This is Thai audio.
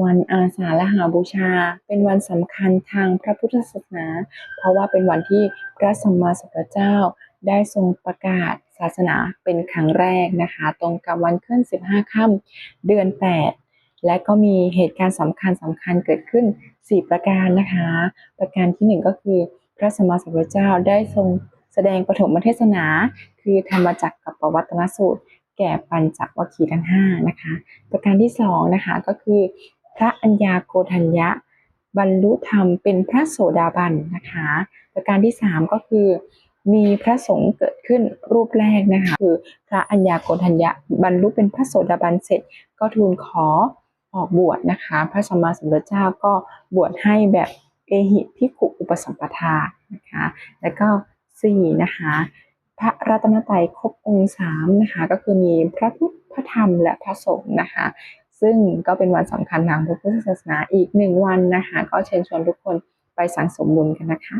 วันอาสาฬหาบูชา เป็นวันสำคัญทางพระพุทธศาสนา เพราะว่าเป็นวันที่พระสัมมาสัมพุทธเจ้าได้ทรงประกาศศาสนาเป็นครั้งแรกนะคะ ตรงกับวันขึ้น 15 ค่ำเดือน 8 และก็มีเหตุการณ์สำคัญสำคัญเกิดขึ้น 4 ประการนะคะ ประการทีหนึ่1 ก็คือ พระสัมมาสัมพุทธเจ้าได้ทรงแสดงปฐมเทศนา คือธรรมจักรกับปวัตนสูตร แก่ปัญจวัคคีย์ทั้ง5นะคะ ประการที่2นะคะก็คือ ระอัญญาโกฏัญญะ บรรลุธรรมเป็นพระโสดาบันนะคะ ประการที่ 3 ก็คือมีพระสงฆ์เกิดขึ้นรูปแรกนะคะคือพระอัญญาโกฏัญญะบรรลุเป็นพระโสดาบันเสร็จ ก็ทูลขอออกบวชนะคะ พระสัมมาสัมพุทธเจ้าก็บวชให้แบบเอหิภิขุอุปสัมปทานะคะแล้วก็4นะคะพระรัตนตรัยครบองค์สามนะคะก็คือมีพระพุทธพระธรรมและพระสงฆ์นะคะ ซึ่งก็เป็นวันสำคัญทางพระพุทธศาสนาอีกหนึ่งวันนะคะ ก็เชิญชวนทุกคนไปสังสมบุญกันนะคะ